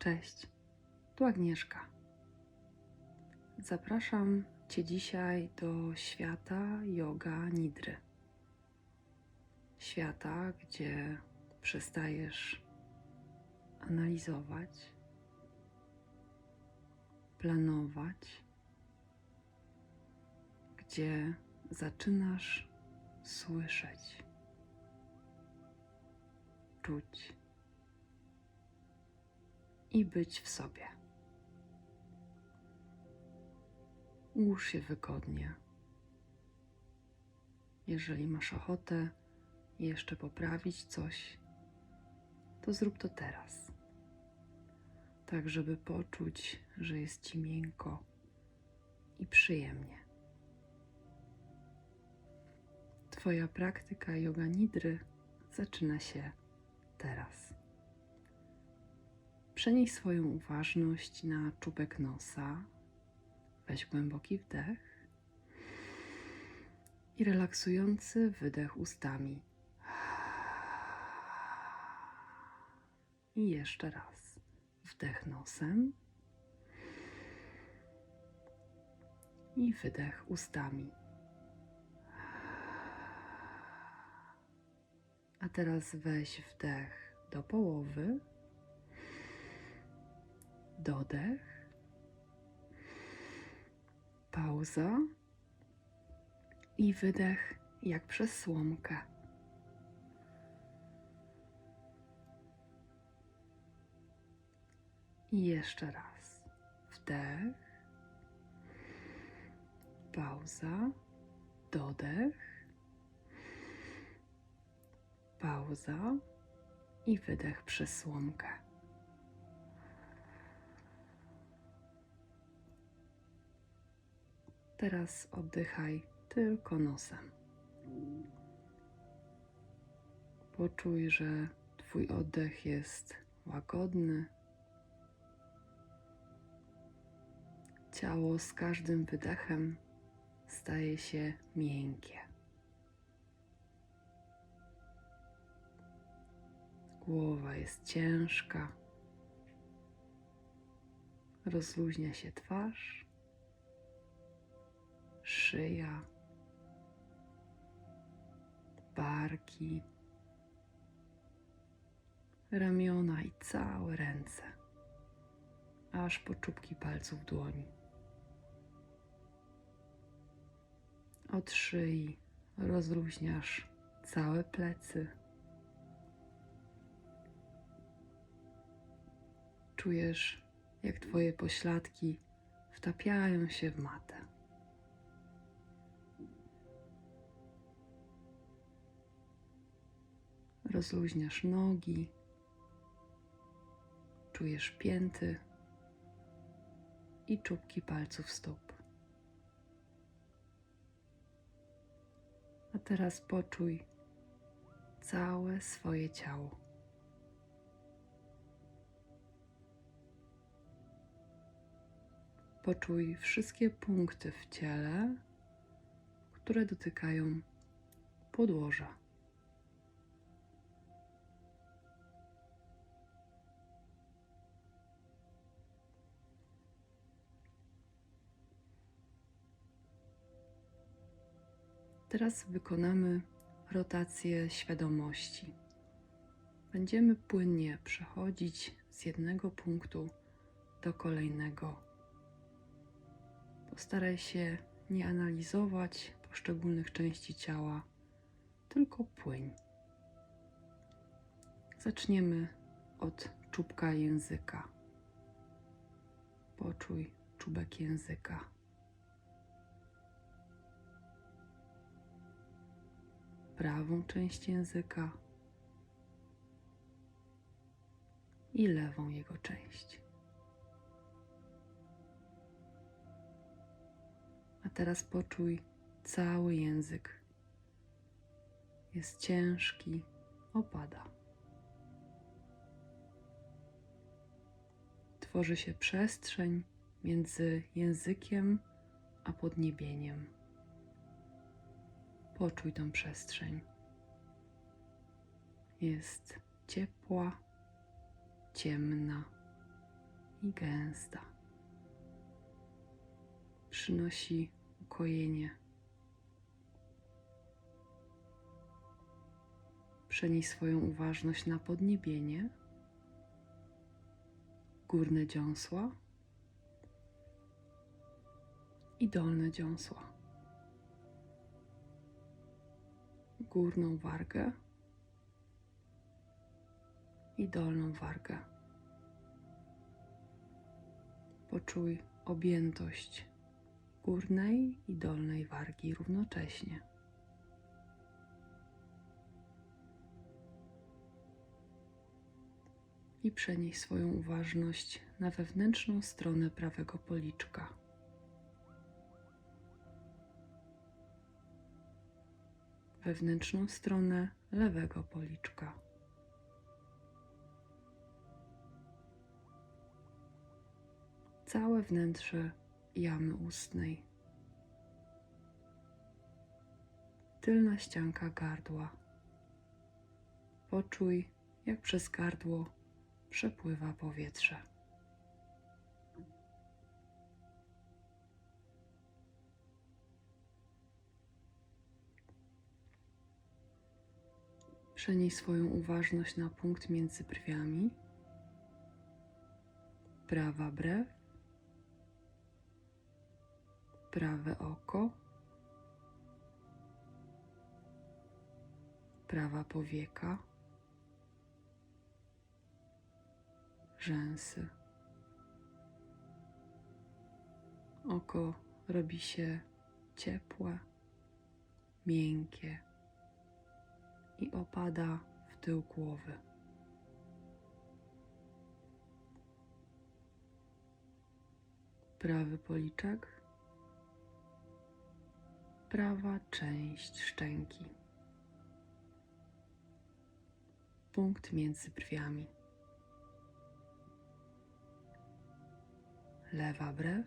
Cześć, tu Agnieszka. Zapraszam Cię dzisiaj do świata yoga nidry. Świata, gdzie przestajesz analizować, planować, gdzie zaczynasz słyszeć, czuć i być w sobie. Ułóż się wygodnie. Jeżeli masz ochotę jeszcze poprawić coś, to zrób to teraz. Tak, żeby poczuć, że jest ci miękko i przyjemnie. Twoja praktyka yoga nidry zaczyna się teraz. Przenieś swoją uważność na czubek nosa. Weź głęboki wdech i relaksujący wydech ustami. I jeszcze raz. Wdech nosem i wydech ustami. A teraz weź wdech do połowy dodech, pauza i wydech jak przez słomkę. I jeszcze raz. Wdech, pauza, dodech, pauza i wydech przez słomkę. Teraz oddychaj tylko nosem. Poczuj, że Twój oddech jest łagodny. Ciało z każdym wydechem staje się miękkie. Głowa jest ciężka. Rozluźnia się twarz szyja, barki, ramiona i całe ręce, aż po czubki palców dłoni. Od szyi rozluźniasz całe plecy. Czujesz, jak Twoje pośladki wtapiają się w matę. Rozluźniasz nogi, czujesz pięty i czubki palców stóp. A teraz poczuj całe swoje ciało. Poczuj wszystkie punkty w ciele, które dotykają podłoża. Teraz wykonamy rotację świadomości. Będziemy płynnie przechodzić z jednego punktu do kolejnego. Postaraj się nie analizować poszczególnych części ciała, tylko płyń. Zaczniemy od czubka języka. Poczuj czubek języka. Prawą część języka i lewą jego część. A teraz poczuj cały język. Jest ciężki, opada. Tworzy się przestrzeń między językiem a podniebieniem. Poczuj tą przestrzeń. Jest ciepła, ciemna, i gęsta. Przynosi ukojenie. Przenieś swoją uważność na podniebienie, górne dziąsła i dolne dziąsła. Górną wargę i dolną wargę. Poczuj objętość górnej i dolnej wargi równocześnie. I przenieś swoją uważność na wewnętrzną stronę prawego policzka. Wewnętrzną stronę lewego policzka. Całe wnętrze jamy ustnej. Tylna ścianka gardła. Poczuj, jak przez gardło przepływa powietrze. Przenieś swoją uważność na punkt między brwiami. Prawa brew, prawe oko, prawa powieka, rzęsy. Oko robi się ciepłe, miękkie i opada w tył głowy. Prawy policzek, prawa część szczęki, punkt między brwiami, lewa brew,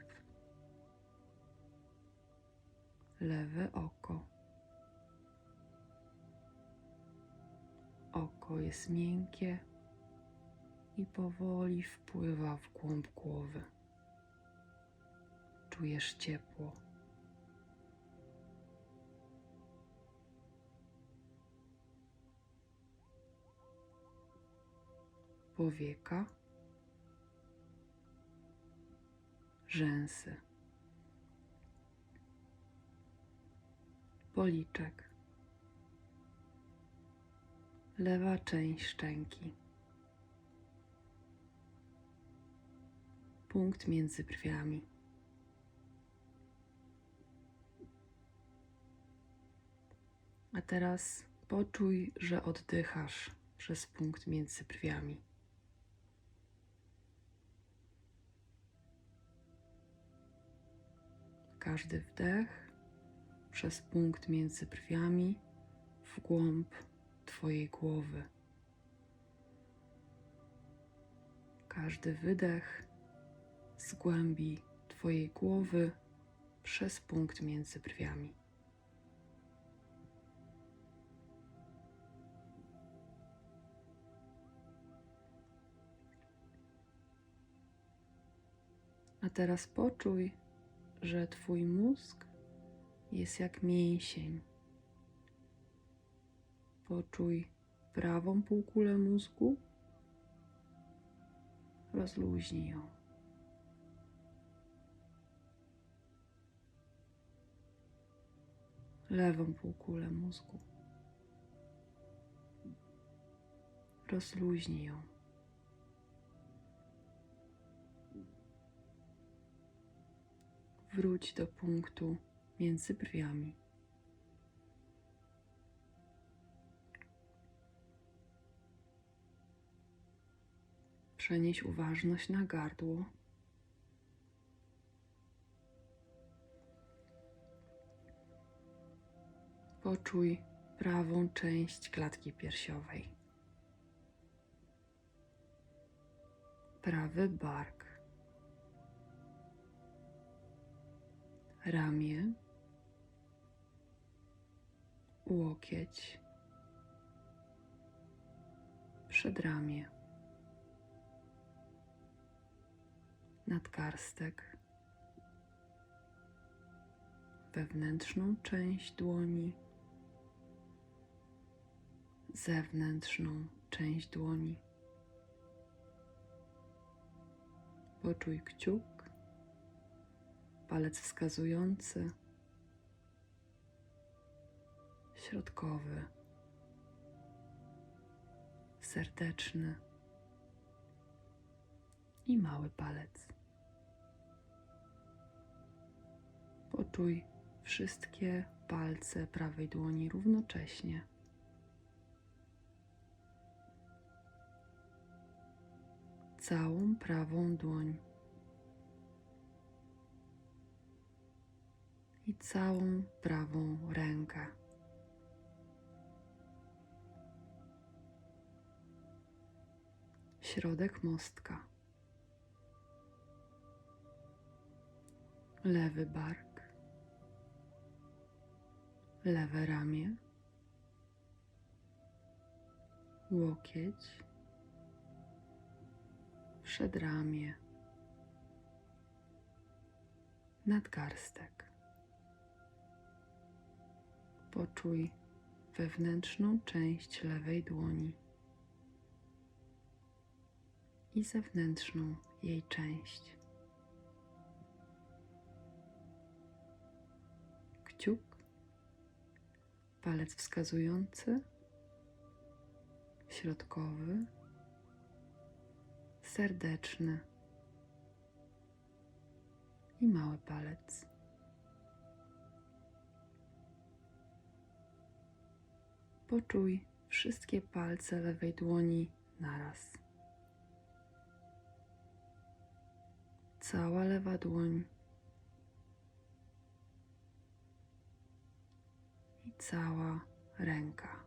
lewe oko. Oko jest miękkie i powoli wpływa w głąb głowy. Czujesz ciepło. Powieka, rzęsy, policzek lewa część szczęki. Punkt między brwiami. A teraz poczuj, że oddychasz przez punkt między brwiami. Każdy wdech przez punkt między brwiami w głąb Twojej głowy. Każdy wydech z głębi Twojej głowy przez punkt między brwiami. A teraz poczuj, że Twój mózg jest jak mięsień Poczuj prawą półkulę mózgu. Rozluźnij ją. Lewą półkulę mózgu. Rozluźnij ją. Wróć do punktu między brwiami. Przenieś uważność na gardło. Poczuj prawą część klatki piersiowej. Prawy bark. Ramię. Łokieć. Przedramię. Nadgarstek, wewnętrzną część dłoni, zewnętrzną część dłoni. Poczuj kciuk, palec wskazujący, środkowy, serdeczny i mały palec. Poczuj wszystkie palce prawej dłoni równocześnie. Całą prawą dłoń i całą prawą rękę. Środek mostka. Lewy bark. Lewe ramię. Łokieć. Przedramię. Nadgarstek. Poczuj wewnętrzną część lewej dłoni i zewnętrzną jej część. Kciuk, palec wskazujący, środkowy, serdeczny i mały palec. Poczuj wszystkie palce lewej dłoni naraz. Cała lewa dłoń cała ręka.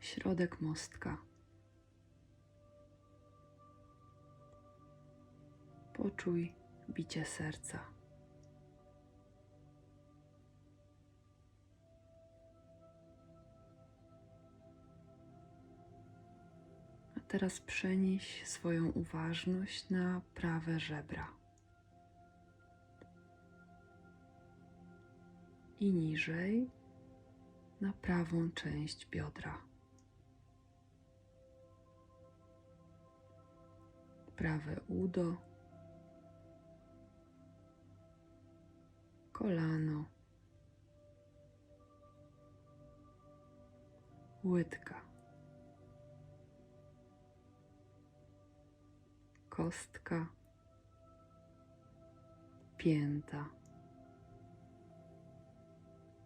Środek mostka. Poczuj bicie serca. A teraz przenieś swoją uważność na prawe żebra. I niżej na prawą część biodra. Prawe udo, kolano, łydka, kostka, pięta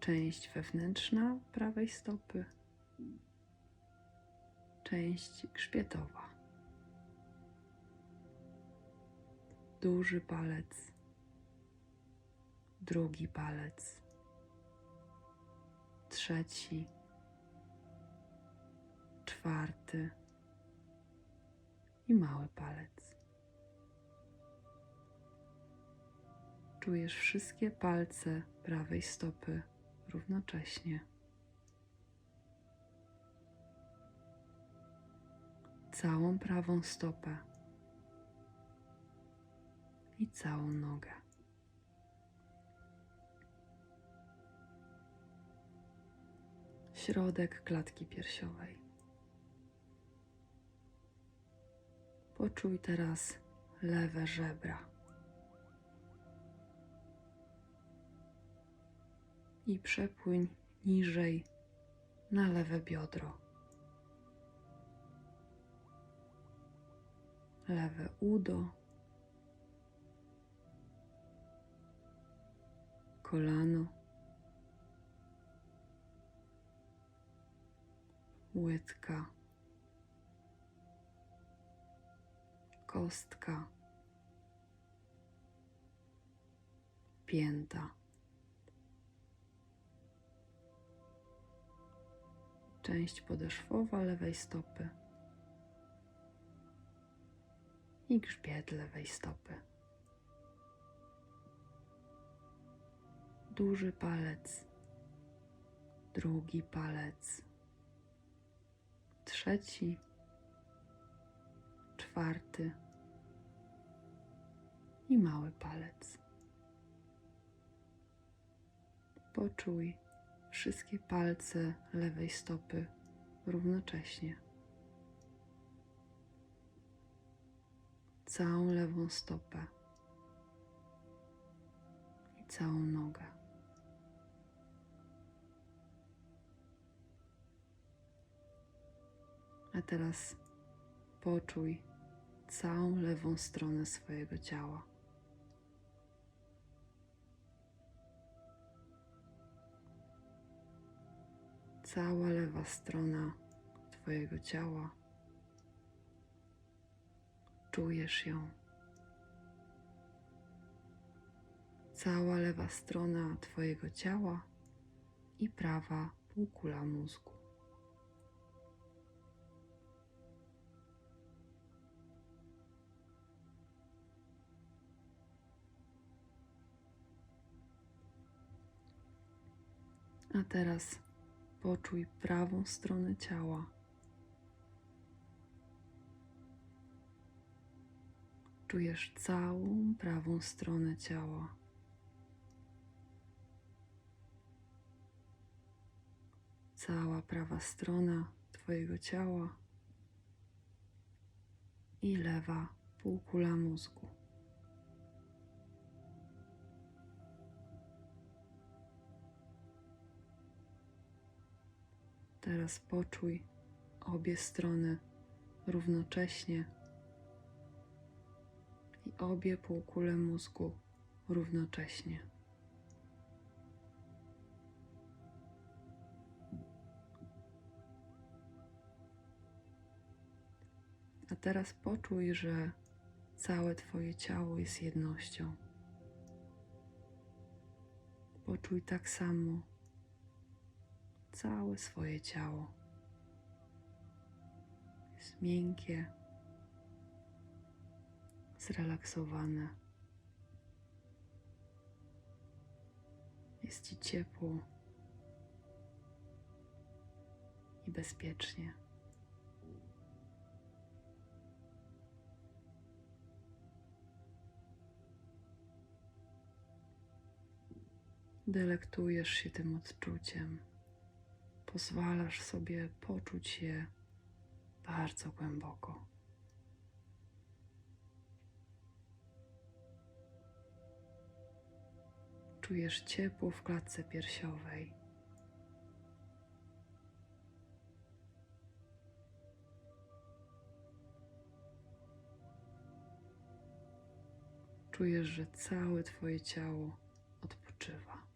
część wewnętrzna prawej stopy, część grzbietowa, duży palec, drugi palec, trzeci, czwarty i mały palec. Czujesz wszystkie palce prawej stopy równocześnie. Całą prawą stopę i całą nogę. Środek klatki piersiowej. Poczuj teraz lewe żebra. I przepłyń niżej na lewe biodro. Lewe udo, kolano, łydka, kostka, pięta. Część podeszwowa lewej stopy. I grzbiet lewej stopy. Duży palec, drugi palec, trzeci, otwarty i mały palec. Poczuj wszystkie palce lewej stopy równocześnie. Całą lewą stopę i całą nogę. A teraz poczuj całą lewą stronę swojego ciała. Cała lewa strona Twojego ciała. Czujesz ją. Cała lewa strona Twojego ciała i prawa półkula mózgu. A teraz poczuj prawą stronę ciała. Czujesz całą prawą stronę ciała. Cała prawa strona Twojego ciała i lewa półkula mózgu. Teraz poczuj obie strony równocześnie i obie półkule mózgu równocześnie. A teraz poczuj, że całe Twoje ciało jest jednością. Poczuj tak samo całe swoje ciało. Jest miękkie, zrelaksowane. Jest ci ciepło i bezpiecznie. Delektujesz się tym odczuciem pozwalasz sobie poczuć je bardzo głęboko. Czujesz ciepło w klatce piersiowej. Czujesz, że całe Twoje ciało odpoczywa.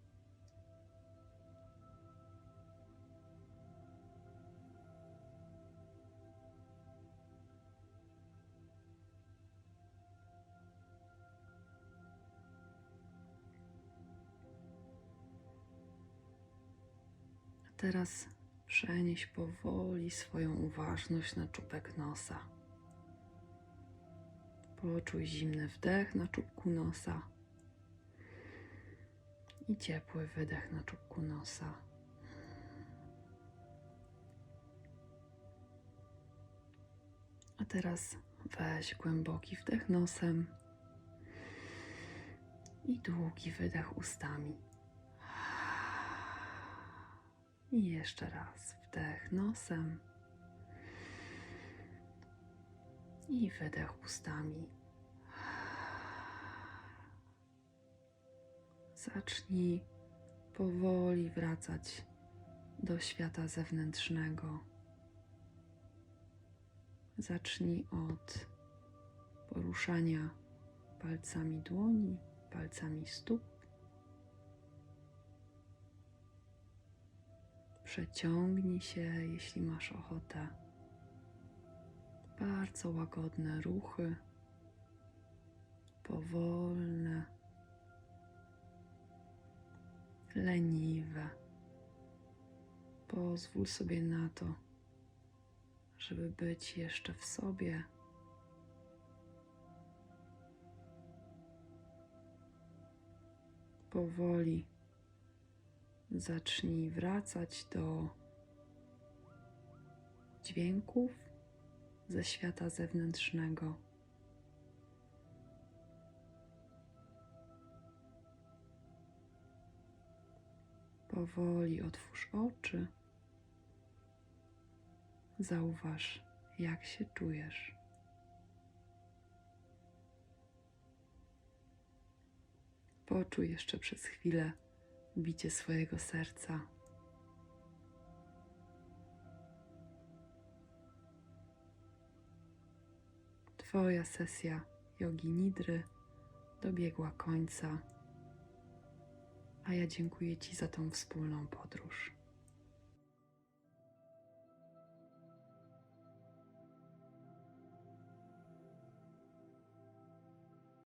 Teraz przenieś powoli swoją uważność na czubek nosa. Poczuj zimny wdech na czubku nosa i ciepły wydech na czubku nosa. A teraz weź głęboki wdech nosem i długi wydech ustami. I jeszcze raz wdech nosem i wydech ustami. Zacznij powoli wracać do świata zewnętrznego. Zacznij od poruszania palcami dłoni, palcami stóp. Przeciągnij się, jeśli masz ochotę. Bardzo łagodne ruchy, powolne, leniwe. Pozwól sobie na to, żeby być jeszcze w sobie. Powoli zacznij wracać do dźwięków, ze świata zewnętrznego. Powoli otwórz oczy. Zauważ, jak się czujesz. Poczuj jeszcze przez chwilę bicie swojego serca. Twoja sesja jogi nidry dobiegła końca, a ja dziękuję Ci za tą wspólną podróż.